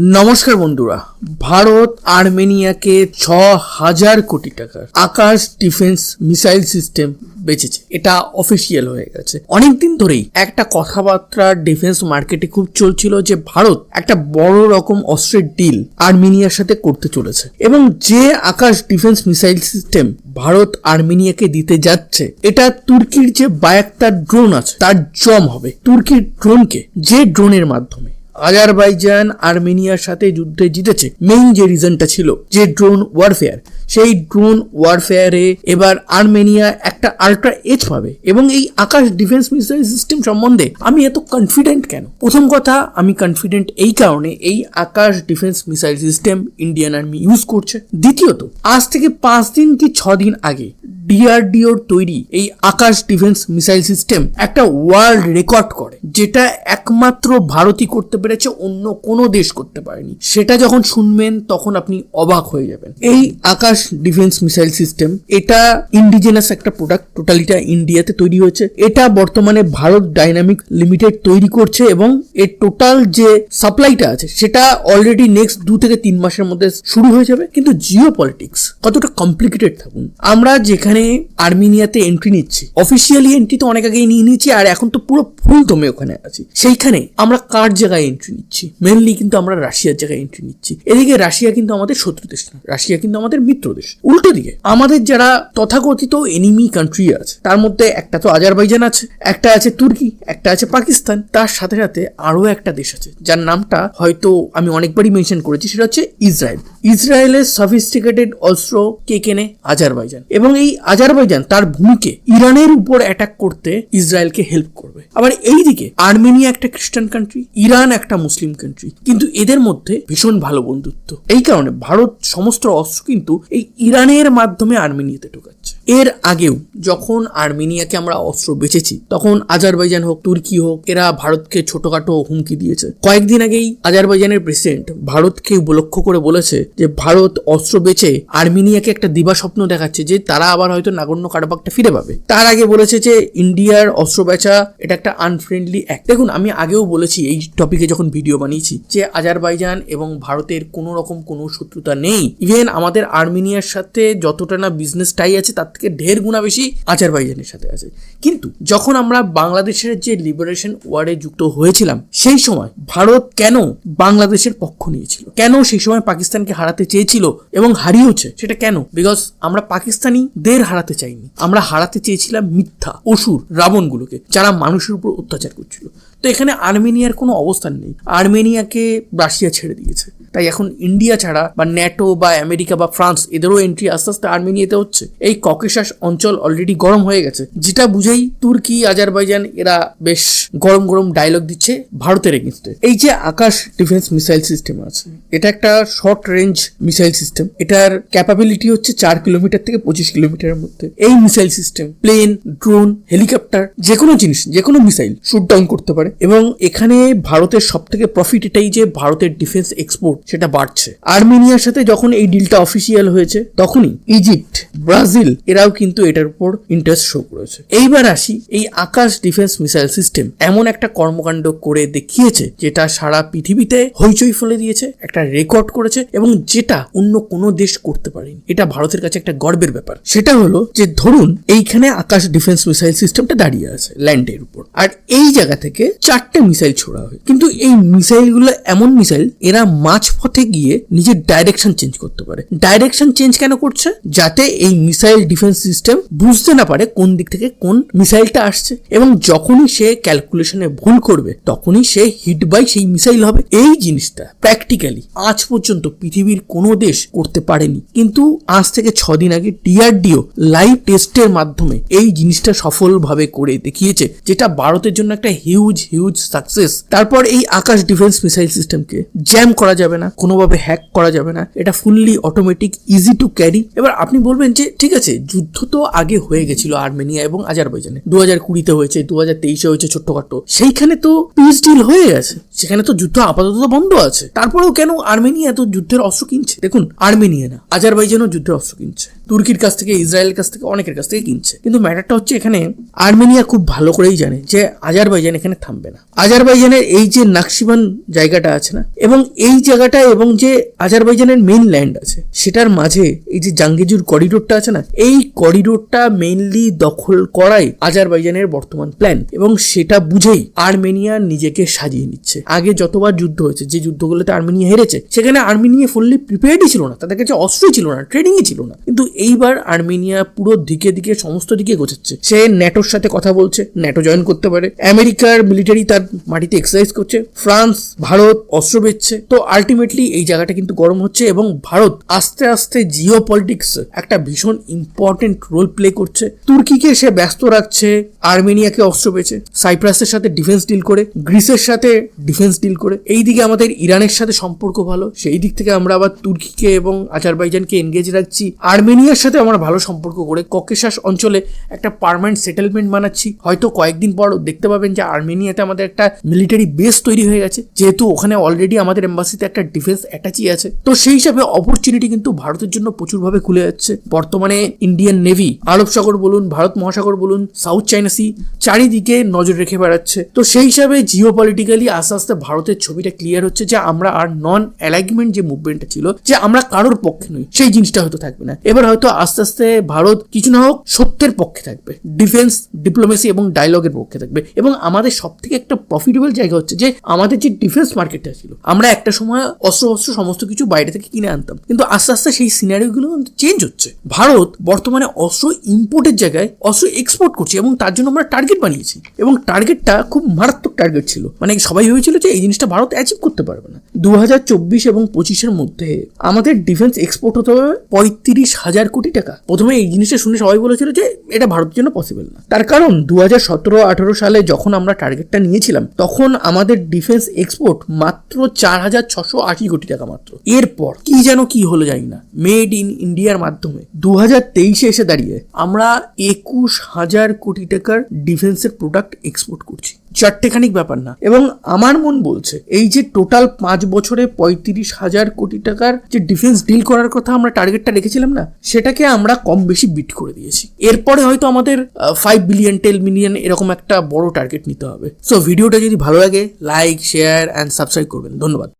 নমস্কার বন্ধুরা। ভারত আর্মেনিয়াকে ছ হাজার কোটি টাকার আকাশ ডিফেন্স মিসাইল সিস্টেম বেচেছে। এটা অফিসিয়াল হয়ে গেছে। অনেকদিন ধরেই একটা কথাবার্তা ডিফেন্স মার্কেটে খুব চলছিল যে ভারত একটা বড় রকম অস্ত্রের ডিল আর্মেনিয়ার সাথে করতে চলেছে। এবং যে Akash defence missile system Bharat আর্মেনিয়াকে দিতে যাচ্ছে, এটা তুর্কির যে বায়াক্তার ড্রোন আছে, তার জম হবে। তুর্কির ড্রোনকে যে ড্রোনের মাধ্যমে। আজারবাইজান আর্মেনিয়ার সাথে যুদ্ধে জিতেছে। মেইন যে রিজনটা ছিল যে ড্রোন ওয়ারফেয়ার সেই ড্রোন ওয়ারফেয়ারে এবার আর্মেনিয়া একটা আল্ট্রা এজ পাবে এবং এই আকাশ ডিফেন্স মিসাইল সিস্টেম সম্বন্ধে আমি এত কনফিডেন্ট কেন? প্রথম কথা, আমি কনফিডেন্ট এই কারণে এই Akash defence missile system Indian army use করছে। দ্বিতীয়ত, আজ থেকে পাঁচ দিন কি ছ দিন আগে ডিআরডিওর তৈরি এই আকাশ ডিফেন্স মিসাইল সিস্টেম একটা ওয়ার্ল্ড রেকর্ড করে, যেটা একমাত্র ভারতই করতে পেরেছে, অন্য কোনো দেশ করতে পারেনি। সেটা যখন শুনবেন, তখন আপনি অবাক হয়ে যাবেন। এই আকাশ ডিফেন্স মিসাইল সিস্টেম এটা ইন্ডিজিনাস একটা প্রোডাক্ট টোটালিটা ইন্ডিয়াতে তৈরি হয়েছে। এটা বর্তমানে ভারত ডাইনামিক লিমিটেড তৈরি করছে এবং এর টোটাল যে সাপ্লাইটা আছে, সেটা অলরেডি নেক্সট দু থেকে তিন মাসের মধ্যে শুরু হয়ে যাবে। কিন্তু জিও পলিটিক্স কতটা কমপ্লিকেটেড থাকুন। আমরা যেখানে আর্মেনিয়াতে এন্ট্রি নিচ্ছি অফিসিয়ালি এন্ট্রি তো অনেক আগেই নিয়ে নিয়েছি, আর এখন তো পুরো ফুল দমে ওখানে আছি। সেইখানে আমরা কার জায়গায় এন্ট্রি নিচ্ছি? মেনলি কিন্তু আমরা রাশিয়ার জায়গায় এন্ট্রি নিচ্ছি। এদিকে রাশিয়া কিন্তু আমাদের শত্রু দেশ রাশিয়া কিন্তু আমাদের মিত্র। দেশ উল্টো দিকে আমাদের যারা তথাকথিত এনিমি কান্ট্রি আছে, তার মধ্যে একটা তো আজারবাইজান আছে, একটা আছে তুর্কি, একটা আছে পাকিস্তান। তার সাথে সাথে আরও একটা দেশ আছে, যার নামটা হয়তো আমি অনেকবারই মেনশন করেছি, সেটা হচ্ছে ইসরায়েল। ইসরায়েলের সফিস্টিকেটেড অস্ত্র কে কেনে? আজারবাইজান। এবং এই আজারবাইজান তার ভূমিকে ইরানের উপর অ্যাটাক করতে ইসরায়েলকে হেল্প করবে। আবার এইদিকে আর্মেনিয়া একটা খ্রিস্টান কান্ট্রি ইরান একটা মুসলিম কান্ট্রি কিন্তু এদের মধ্যে ভীষণ ভালো বন্ধুত্ব। এই কারণে ভারত সমস্ত অস্ত্র কিন্তু এই ইরানের মাধ্যমে আর্মেনিয়াতে ঢুকাচ্ছে। এর আগেও যখন আর্মেনিয়াকে আমরা অস্ত্র বেচেছি, তখন আজারবাইজান হোক, তুর্কি হোক, এরা ভারতকে ছোটখাটো হুমকি দিয়েছে। কয়েকদিন আগেই আজারবাইজানের প্রেসিডেন্ট ভারতকে উপলক্ষ করে বলেছে যে, ভারত অস্ত্র বেচে আর্মেনিয়াকে একটা দিবা স্বপ্ন দেখাচ্ছে যে, তারা আবার হয়তো নাগর্য কারাবাগটা ফিরে পাবে। তার আগে বলেছে যে, ইন্ডিয়ার অস্ত্র বেচা এটা একটা আনফ্রেন্ডলি অ্যাক্ট দেখুন, আমি আগেও বলেছি এই টপিকে যখন ভিডিও বানিয়েছি যে, আজারবাইজান এবং ভারতের কোনো রকম কোনো শত্রুতা নেই। ইভেন আমাদের আর্মেনিয়ার সাথে যতটা না বিজনেস টাই আছে, তার থেকে ঢের গুণা বেশি আজারবাইজানের সাথে আছে। কিন্তু যখন আমরা বাংলাদেশের যে লিবারেশন ওয়ারে যুক্ত হয়েছিলাম, সেই সময় ভারত কেন বাংলাদেশের পক্ষ নিয়েছিল? কেন সেই সময় পাকিস্তানকে হারাতে চেয়েছিল এবং হারিয়েছে সেটা কেন? বিকজ আমরা পাকিস্তানিদের হারাতে চাইনি। আমরা হারাতে চেয়েছিলাম মিথ্যা, অসুর, রাবণগুলোকে, যারা মানুষের উপর অত্যাচার করছিল। তো এখানে আর্মেনিয়ার কোনো অবস্থান নেই। আর্মেনিয়াকে রাশিয়া ছেড়ে দিয়েছে। তাই এখন ইন্ডিয়া ছাড়া বা ন্যাটো বা আমেরিকা বা ফ্রান্স এদেরও এন্ট্রি আস্তে আস্তে আর্মেনিয়াতে হচ্ছে। এই ককেশাস অঞ্চল অলরেডি গরম হয়ে গেছে। যেটা বুঝেই তুর্কি, আজারবাইজান, এরা বেশ গরম গরম ডায়লগ দিচ্ছে ভারতের এগেনস্টে এই যে আকাশ ডিফেন্স মিসাইল সিস্টেম আছে, এটা একটা শর্ট রেঞ্জ মিসাইল সিস্টেম এটার ক্যাপাবিলিটি হচ্ছে চার কিলোমিটার থেকে পঁচিশ কিলোমিটারের মধ্যে। এই missile system plane drone helicopter যে কোনো জিনিস যে কোনো মিসাইল শুট ডাউন করতে পারে। এবং এখানে ভারতের সব থেকে প্রফিট এটাই যে ভারতের ডিফেন্স এক্সপোর্ট সেটা বাড়ছে। আর্মেনিয়ার সাথে যখন এই ডিলটা অফিসিয়াল হয়েছে, তখনই ইজিপ্ট ব্রাজিল এরাও কিন্তু এটার উপর ইন্টারেস্ট শো করেছে। এইবার আসি এই আকাশ ডিফেন্স মিসাইল সিস্টেম এমন একটা কর্মকাণ্ড করে দেখিয়েছে, যেটা সারা পৃথিবীতে হইচই ফেলে দিয়েছে, একটা রেকর্ড করেছে এবং যেটা অন্য কোনো দেশ করতে পারেনি। এটা ভারতের কাছে একটা গর্বের ব্যাপার। সেটা হলো যে ধরুন, এইখানে আকাশ ডিফেন্স মিসাইল সিস্টেমটা দাঁড়িয়ে আছে ল্যান্ডের উপর। আর এই জায়গা থেকে চারটে মিসাইল ছোড়া হয়। কিন্তু এই মিসাইলগুলো এমন মিসাইল, এরা মাঝপথে গিয়ে নিজের ডাইরেকশন চেঞ্জ করতে পারে। ডাইরেকশন চেঞ্জ কেন করছে? যাতে এই মিসাইল ডিফেন্স সিস্টেম বুঝতে না পারে কোন দিক থেকে কোন মিসাইলটা আসছে। এবং যখনই সে ক্যালকুলেশনে ভুল করবে, তখনই সে হিট বাই সেই মিসাইল হবে। এই জিনিসটা প্র্যাকটিক্যালি আজ পর্যন্ত পৃথিবীর কোনো দেশ করতে পারেনি। কিন্তু আজ থেকে ছ দিন আগে ডিআরডিও লাইভ টেস্টের মাধ্যমে এই জিনিসটা সফলভাবে করে দেখিয়েছে, যেটা ভারতের জন্য একটা হিউজ হিউজ সাকসেস তারপর এই আকাশ ডিফেন্স মিসাইল সিস্টেমকে জ্যাম করা যাবে না, কোনোভাবে হ্যাক করা যাবে না। এটা fully automatic easy to carry এবার আপনি বলবেন যে, ঠিক আছে, যুদ্ধ তো আগে হয়ে গেছিল আর্মেনিয়া এবং আজারবাইজানে। দু হাজার কুড়িতে হয়েছে দু হাজার তেইশে হয়েছে ছোট্টখাটো সেইখানে তো পিস ডিল হয়ে গেছে। সেখানে তো যুদ্ধ আপাতত বন্ধ আছে। তারপরেও কেন আর্মেনিয়া এত যুদ্ধের অস্ত্র কিনছে? দেখুন, আর্মেনিয়া না, আজারবাইজানও যুদ্ধের অস্ত্র কিনছে। তুর্কির কাছ থেকে, ইসরায়েলের কাছ থেকে, অনেকের কাছ থেকে কিনছে। কিন্তু ম্যাটারটা হচ্ছে এখানে আর্মেনিয়া খুব ভালো করেই জানে যে আজারবাইজান এখানে থামবে না। আজারবাইজানের এই যে নাকশিবান জায়গাটা আছে না, এবং এই জায়গাটা এবং যে আজারবাইজানের মেইন ল্যান্ড আছে, সেটার মাঝে এই যে জাঙ্গিজুর করিডোরটা আছে না, এই করিডোরটা মেইনলি দখল করাই আজারবাইজানের বর্তমান প্ল্যান এবং সেটা বুঝেই আর্মেনিয়া নিজেকে সাজিয়ে নিচ্ছে। আগে যতবার যুদ্ধ হয়েছে, যে যুদ্ধগুলোতে আর্মেনিয়া হেরেছে, সেখানে আর্মেনিয়া ফুললি প্রিপেয়ার্ডই ছিল না, তাদের কাছে অস্ত্রই ছিল না ট্রেনিংই ছিল না। কিন্তু এইবার আর্মেনিয়া পুরো দিকে দিকে, সমস্ত দিকে গোছাচ্ছে সে ন্যাটোর সাথে কথা বলছে, ন্যাটো জয়েন করতে পারে। আমেরিকার মিলিটারি তার মাটিতে এক্সারসাইজ করছে। ফ্রান্স, ভারত অস্ত্র বেচছে। তো আলটিমেটলি এই জায়গাটা কিন্তু গরম হচ্ছে এবং ভারত আস্তে আস্তে জিও পলিটিক্স একটা ভীষণ ইম্পর্টেন্ট রোল প্লে করছে। তুর্কিকে সে ব্যস্ত রাখছে, আর্মেনিয়াকে অস্ত্র বেচে। সাইপ্রাসের সাথে ডিফেন্স ডিল করে, গ্রিসের সাথে ডিফেন্স ডিল করে। এই দিকে আমাদের ইরানের সাথে সম্পর্ক ভালো সেই দিক থেকে আমরা আবার তুর্কিকে এবং আজারবাইজানকে এনগেজ রাখছি। আর্মেনিয়ার সাথে আমরা ভালো সম্পর্ক করে ককেশাস অঞ্চলে একটা পার্মানেন্ট সেটেলমেন্ট বানাচ্ছি। হয়তো কয়েকদিন পর দেখতে পাবেন যে আর্মেনিয়াতে আমাদের একটা মিলিটারি বেস তৈরি হয়ে গেছে, যেহেতু ওখানে অলরেডি আমাদের এম্বাসিতে একটা ডিফেন্স অ্যাটাচি আছে। তো সেই হিসাবে অপরচুনিটি কিন্তু ভারতের জন্য প্রচুরভাবে খুলে যাচ্ছে। বর্তমানে ইন্ডিয়ান নেভি আরব সাগর বলুন, ভারত মহাসাগর বলুন সাউথ চাইনা সি চারিদিকে নজর রেখে বেড়াচ্ছে। তো সেই হিসাবে জিও পলিটিক্যালি আস্তে আস্তে ভারতের ছবিটা ক্লিয়ার হচ্ছে যে আমরা আর নন অ্যালাইনমেন্ট যে মুভমেন্টটা ছিল, যে আমরা কারোর পক্ষে নই, সেই জিনিসটা হয়তো থাকবে না। এবার হয়তো আস্তে আস্তে ভারত কিছু না হোক সত্যের পক্ষে থাকবে ডিফেন্স ডিপ্লোমেসি এবং ডায়লগের পক্ষে থাকবে। এবং আমাদের সব থেকে একটা প্রফিটেবল জায়গা হচ্ছে যে, আমাদের যে ডিফেন্স মার্কেটটা ছিল, আমরা একটা সময় অস্ত্র অস্ত্র সমস্ত কিছু বাইরে থেকে কিনে আনতাম। কিন্তু আস্তে আস্তে সেই সিনারিওগুলো চেঞ্জ হচ্ছে। ভারত বর্তমানে অস্ত্র ইম্পোর্টের জায়গায় অস্ত্র এক্সপোর্ট করছে এবং তার জন্য আমরা টার্গেট বানিয়েছি। এবং টার্গেটটা খুব মারাত্মক টার্গেট ছিল। মানে সবাই ভেবেছিল যে, এই জিনিসটা ভারত অ্যাচিভ করতে পারবে না। দু হাজার চব্বিশ এবং পঁচিশের মধ্যে আমাদের ডিফেন্স এক্সপোর্ট হতে হবে পঁয়ত্রিশ হাজার কোটি টাকা। প্রথমে এই জিনিসটা শুনে সবাই বলেছিল যে এটা ভারতের জন্য পসিবল না। তার কারণ দু হাজার সতেরো, আঠারো সালে যখন আমরা টার্গেটটা নিয়েছিলাম, তখন আমাদের ডিফেন্স এক্সপোর্ট মাত্র চার হাজার ছশো আশি কোটি টাকা মাত্র। এরপর কি যেন কি হলো জানি না। মেড ইন ইন্ডিয়ার মাধ্যমে দু হাজার তেইশে এসে দাঁড়িয়ে আমরা একুশ হাজার কোটি টাকার ডিফেন্সের প্রোডাক্ট এক্সপোর্ট করছি। চারটেখানিক ব্যাপার না। এবং আমার মন বলছে, এই যে টোটাল পাঁচ বছরে পঁয়ত্রিশ হাজার কোটি টাকার যে ডিফেন্স ডিল করার কথা আমরা টার্গেটটা রেখেছিলাম না, সেটাকে আমরা কম বেশি বিট করে দিয়েছি। এরপরে হয়তো আমাদের ফাইভ বিলিয়ন টেন মিলিয়ন এরকম একটা বড় টার্গেট নিতে হবে। সো ভিডিওটা যদি ভালো লাগে লাইক শেয়ার অ্যান্ড সাবস্ক্রাইব করবেন। ধন্যবাদ।